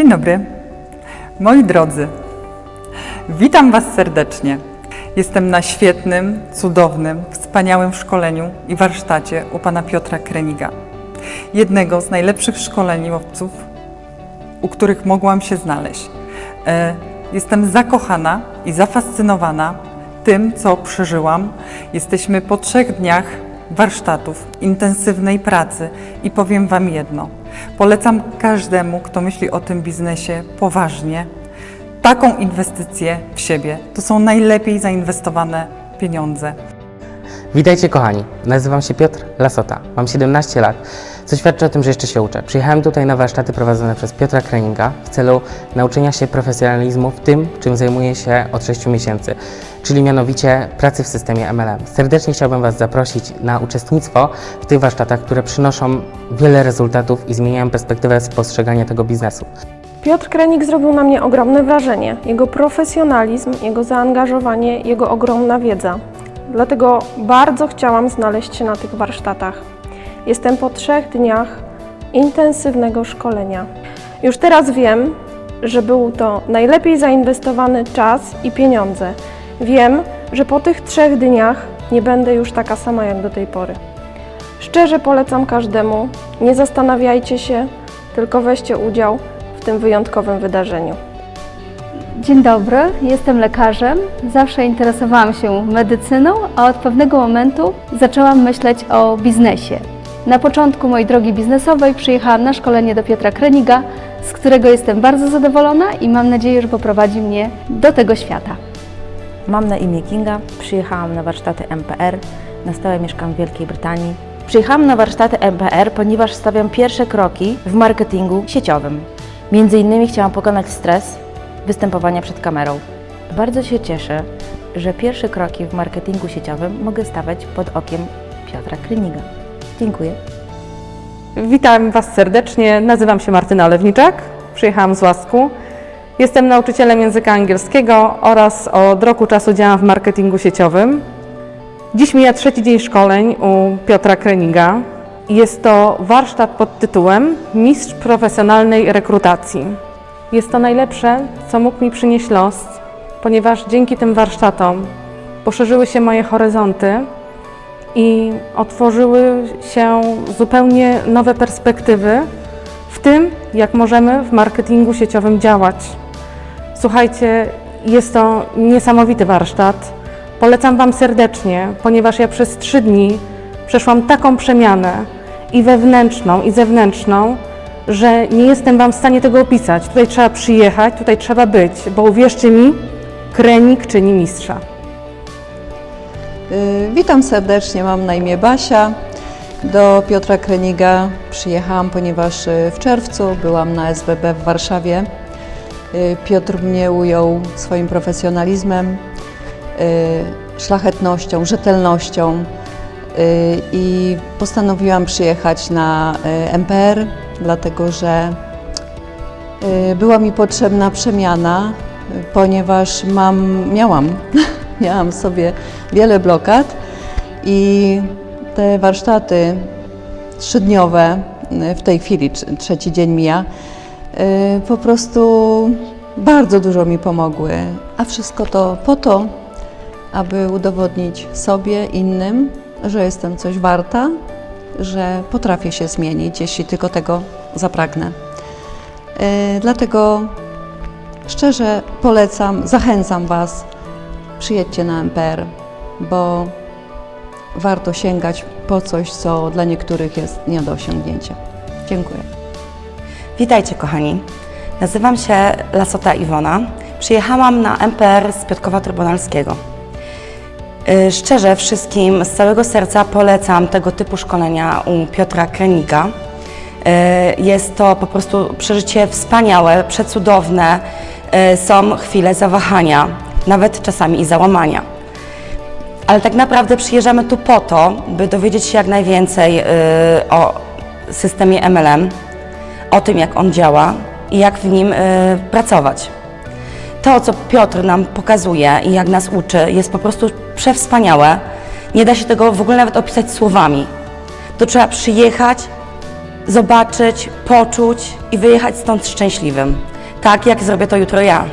Dzień dobry. Moi drodzy, witam Was serdecznie. Jestem na świetnym, cudownym, wspaniałym szkoleniu i warsztacie u pana Piotra Kreniga. Jednego z najlepszych szkoleniowców, u których mogłam się znaleźć. E, Jestem zakochana i zafascynowana tym, co przeżyłam. Jesteśmy po trzech dniach warsztatów, intensywnej pracy i powiem Wam jedno. Polecam każdemu, kto myśli o tym biznesie poważnie, taką inwestycję w siebie. To są najlepiej zainwestowane pieniądze. Witajcie kochani, nazywam się Piotr Lasota, mam 17 lat, co świadczy o tym, że jeszcze się uczę. Przyjechałem tutaj na warsztaty prowadzone przez Piotra Kreninga w celu nauczenia się profesjonalizmu w tym, czym zajmuję się od 6 miesięcy, czyli mianowicie pracy w systemie MLM. Serdecznie chciałbym Was zaprosić na uczestnictwo w tych warsztatach, które przynoszą wiele rezultatów i zmieniają perspektywę postrzegania tego biznesu. Piotr Krenik zrobił na mnie ogromne wrażenie. Jego profesjonalizm, jego zaangażowanie, jego ogromna wiedza. Dlatego bardzo chciałam znaleźć się na tych warsztatach. Jestem po trzech dniach intensywnego szkolenia. Już teraz wiem, że był to najlepiej zainwestowany czas i pieniądze. Wiem, że po tych trzech dniach nie będę już taka sama jak do tej pory. Szczerze polecam każdemu, nie zastanawiajcie się, tylko weźcie udział w tym wyjątkowym wydarzeniu. Dzień dobry, jestem lekarzem. Zawsze interesowałam się medycyną, a od pewnego momentu zaczęłam myśleć o biznesie. Na początku mojej drogi biznesowej przyjechałam na szkolenie do Piotra Kreniga, z którego jestem bardzo zadowolona i mam nadzieję, że poprowadzi mnie do tego świata. Mam na imię Kinga, przyjechałam na warsztaty MPR, na stałe mieszkam w Wielkiej Brytanii. Przyjechałam na warsztaty MPR, ponieważ stawiam pierwsze kroki w marketingu sieciowym. Między innymi chciałam pokonać stres występowania przed kamerą. Bardzo się cieszę, że pierwsze kroki w marketingu sieciowym mogę stawiać pod okiem Piotra Kryniga. Dziękuję. Witam Was serdecznie. Nazywam się Martyna Lewniczak. Przyjechałam z Łasku. Jestem nauczycielem języka angielskiego oraz od roku czasu działam w marketingu sieciowym. Dziś mija trzeci dzień szkoleń u Piotra Kreniga. Jest to warsztat pod tytułem Mistrz profesjonalnej rekrutacji. Jest to najlepsze, co mógł mi przynieść los, ponieważ dzięki tym warsztatom poszerzyły się moje horyzonty i otworzyły się zupełnie nowe perspektywy w tym, jak możemy w marketingu sieciowym działać. Słuchajcie, jest to niesamowity warsztat. Polecam Wam serdecznie, ponieważ ja przez trzy dni przeszłam taką przemianę i wewnętrzną, i zewnętrzną, że nie jestem Wam w stanie tego opisać. Tutaj trzeba przyjechać, tutaj trzeba być, bo uwierzcie mi, krenik czyni mistrza. Y, Witam serdecznie, mam na imię Basia. Do Piotra Kreniga przyjechałam, ponieważ y, w czerwcu byłam na SBB w Warszawie. Y, Piotr mnie ujął swoim profesjonalizmem, szlachetnością, rzetelnością i postanowiłam przyjechać na MPR, dlatego że była mi potrzebna przemiana, ponieważ mam, miałam, miałam sobie wiele blokad i te warsztaty trzydniowe, y, w tej chwili trz- trzeci dzień mija, y, po prostu bardzo dużo mi pomogły. A wszystko to po to, aby udowodnić sobie, innym, że jestem coś warta, że potrafię się zmienić, jeśli tylko tego zapragnę. Y, Dlatego szczerze polecam, zachęcam Was, przyjedźcie na MPR, bo warto sięgać po coś, co dla niektórych jest nie do osiągnięcia. Dziękuję. Witajcie kochani. Nazywam się Lasota Iwona. Przyjechałam na MPR z Piotrkowa Trybunalskiego. Y, Szczerze wszystkim z całego serca polecam tego typu szkolenia u Piotra Kreniga. Y, Jest to po prostu przeżycie wspaniałe, przecudowne. Y, Są chwile zawahania, nawet czasami i załamania. Ale tak naprawdę przyjeżdżamy tu po to, by dowiedzieć się jak najwięcej y, o systemie MLM, o tym, jak on działa i jak w nim y, pracować. To, co Piotr nam pokazuje i jak nas uczy, jest po prostu przewspaniałe. Nie da się tego w ogóle nawet opisać słowami. To trzeba przyjechać, zobaczyć, poczuć i wyjechać stąd szczęśliwym. tak jak zrobię to jutro ja.